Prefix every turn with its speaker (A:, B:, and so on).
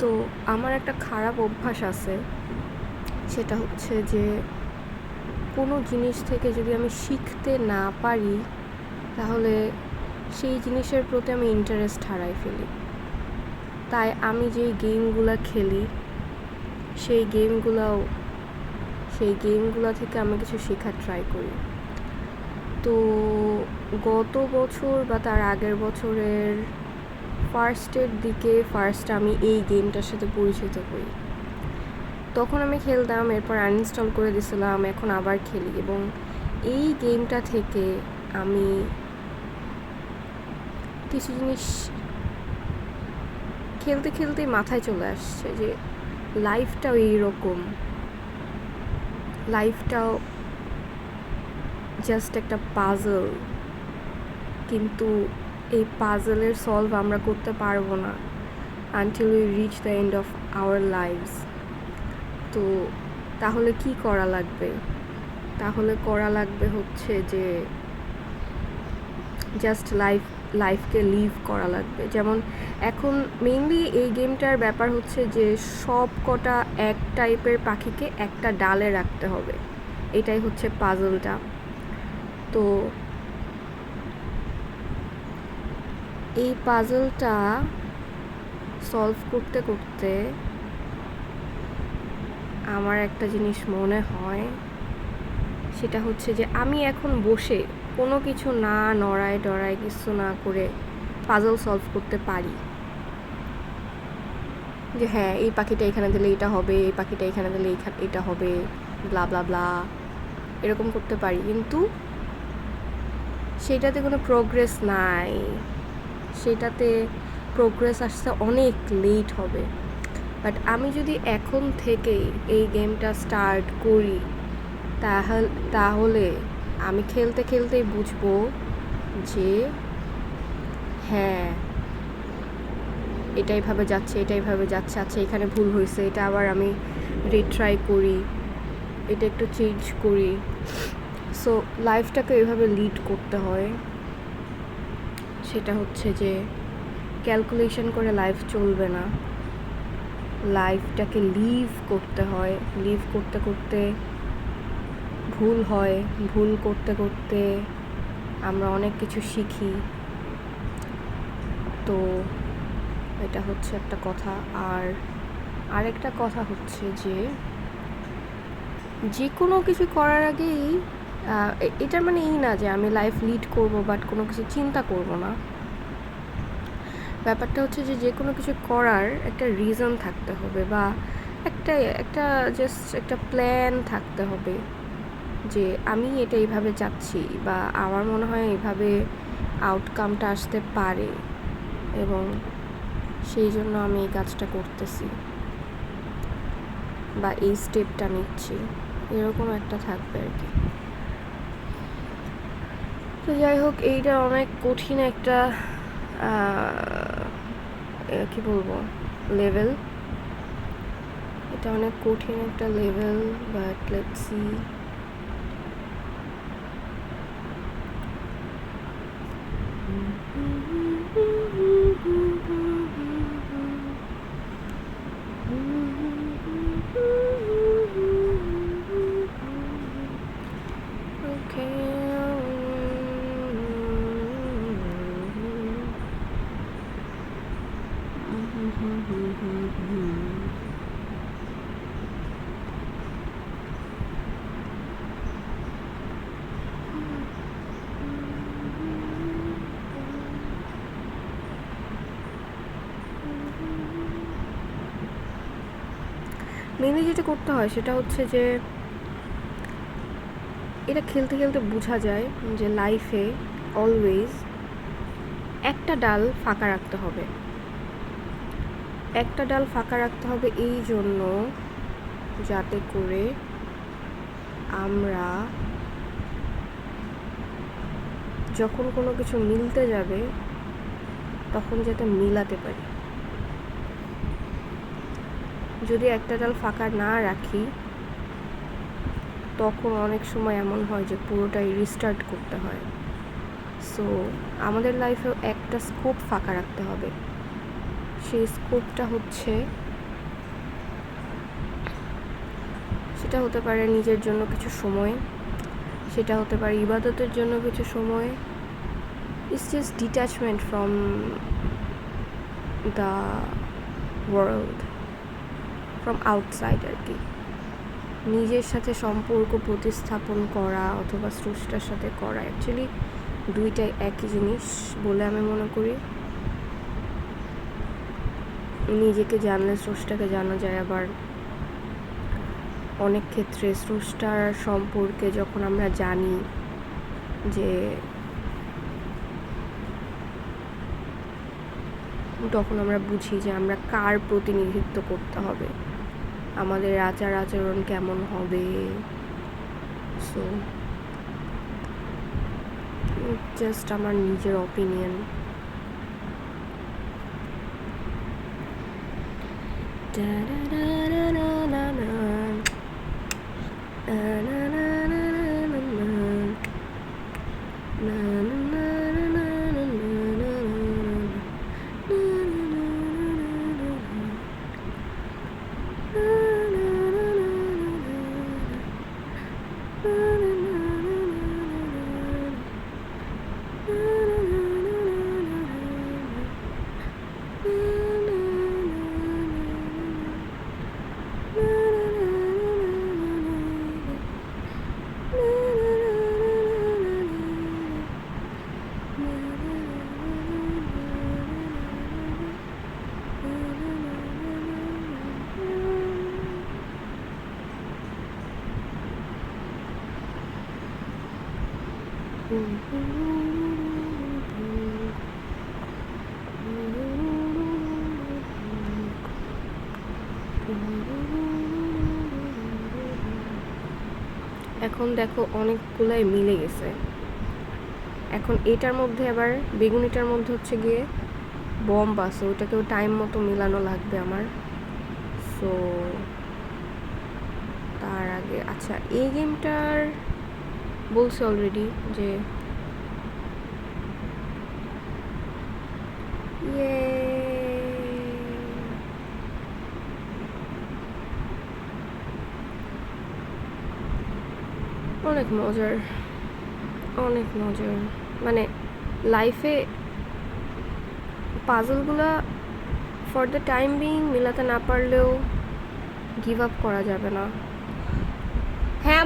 A: তো আমার একটা খারাপ অভ্যাস আছে। সেটা হচ্ছে যে, কোনো জিনিস থেকে যদি আমি শিখতে না পারি, তাহলে সেই জিনিসের প্রতি আমি ইন্টারেস্ট হারাই ফেলি। তাই আমি যেই গেমগুলো খেলি, সেই গেমগুলোও সেই গেমগুলো থেকে আমি কিছু শেখার ট্রাই করি। তো গত বছর বা তার আগের বছরের ফার্স্টের দিকে ফার্স্ট আমি এই গেমটার সাথে পরিচিত হই তখন আমি খেলতাম, এরপর আনইনস্টল করে দিয়েছিলাম এখন আবার খেলি এবং এই গেমটা থেকে আমি কিছু জিনিস খেলতে খেলতে মাথায় চলে আসছে যে লাইফটাও এইরকম। লাইফটাও জাস্ট একটা পাজল কিন্তু এই পাজলের সলভ আমরা করতে পারব না until we reach the end of our lifes তো তাহলে কি করা লাগবে? তাহলে করা লাগবে হচ্ছে যে জাস্ট লাইফ লাইফকে লিভ করা লাগবে। যেমন এখন মেইনলি এই গেমটার ব্যাপার হচ্ছে যে সব কটা এক টাইপের পাখিকে একটা ডালে রাখতে হবে। এটাই হচ্ছে পাজলটা তো এই পাজলটা সলভ করতে করতে আমার একটা জিনিস মনে হয়। সেটা হচ্ছে যে আমি এখন বসে কোনো কিছু না নড়ায় ডরায় কিছু না করে পাজল সলভ করতে পারি। যে হ্যাঁ এই পাখিটা এখানে দিলে এটা হবে, এই পাখিটা এখানে দিলে এটা হবে ব্লা ব্লা ব্লা এরকম করতে পারি। কিন্তু সেটাতে কোনো প্রোগ্রেস নাই। সেটাতে প্রোগ্রেস আসতে অনেক লেট হবে। বাট আমি যদি এখন থেকেই এই গেমটা স্টার্ট করি, তাহলে তাহলে আমি খেলতে খেলতেই বুঝব যে হ্যাঁ এটাই ভাবে যাচ্ছে, এটাই ভাবে যাচ্ছে আচ্ছা এখানে ভুল হয়েছে, এটা আবার আমি রিট্রাই করি, এটা একটু চেঞ্জ করি। সো লাইফটাকে এভাবে লিড করতে হয়। সেটা হচ্ছে যে ক্যালকুলেশন করে লাইফ চলবে না। লাইফটাকে লিভ করতে হয়। লিভ করতে করতে ভুল হয়। ভুল করতে করতে আমরা অনেক কিছু শিখি। তো এটা হচ্ছে একটা কথা। আর আরেকটা কথা হচ্ছে যে যে কোনো কিছু করার আগেই আহ, এ- এটা মানে এই না যে আমি লাইফ লিড করব বাট কোনো কিছু চিন্তা করব না। ব্যাপারটা হচ্ছে যে যে কোনো কিছু করার একটা রিজন থাকতে হবে বা একটা একটা জাস্ট একটা প্ল্যান থাকতে হবে যে আমি এটা এইভাবে চাচ্ছি বা আমার মনে হয় এইভাবে আউটকামটা আসতে পারে এবং সেই জন্য আমি এই কাজটা করতেছি বা এই স্টেপটা নিচ্ছি। এরকম একটা থাকবে আর কি। তো যাই হোক, এইটা অনেক কঠিন একটা কি বলব? লেভেল এটা অনেক কঠিন একটা level but let's see mainly যেটা করতে হয় সেটা হচ্ছে যে এটা খেলতে খেলতে বোঝা যায় যে লাইফে অলওয়েজ একটা ডাল ফাঁকা রাখতে হবে। একটা ডাল ফাঁকা রাখতে হবে এই জন্য যাতে করে আমরা যখন কোনো কিছু মিলতে যাবে তখন যাতে মিলাতে পারি। যদি একটা ডাল ফাঁকা না রাখি, তখন অনেক সময় এমন হয় যে পুরোটাই রিস্টার্ট করতে হয়। সো আমাদের লাইফেও একটা স্কোপ ফাঁকা রাখতে হবে। সেই স্কোপটা হচ্ছে, সেটা হতে পারে নিজের জন্য কিছু সময়, সেটা হতে পারে ইবাদতের জন্য কিছু সময়। It's just detachment from the world from outside আর কি নিজের সাথে সম্পর্ক প্রতিস্থাপন করা অথবা স্রষ্টার সাথে করা অ্যাকচুয়ালি দুইটাই একই জিনিস বলে আমি মনে করি। নিজেকে জানলে স্রষ্টাকে জানা যায়, আবার অনেক ক্ষেত্রে স্রষ্টার সম্পর্কে যখন আমরা জানি যে তখন আমরা বুঝি যে আমরা কার প্রতিনিধিত্ব করতে হবে। আমাদের আচার আচরণ কেমন হবে? সো জাস্ট আমার নিজের অপিনিয়ন এখন দেখো অনেকগুলাই মিলে গেছে। এখন এটার মধ্যে আবার বেগুনিটার মধ্যে হচ্ছে গিয়ে বম্ব আছে ওটাকেও টাইম মতো মিলানো লাগবে আমার। সো তার আগে আচ্ছা এই গেমটার বলছি অলরেডি যে ইয়ে অনেক মজার অনেক মজার। মানে লাইফে পাজলগুলো ফর দ্য টাইম বিং মিলাতে না পারলেও গিভ আপ করা যাবে না। হ্যাঁ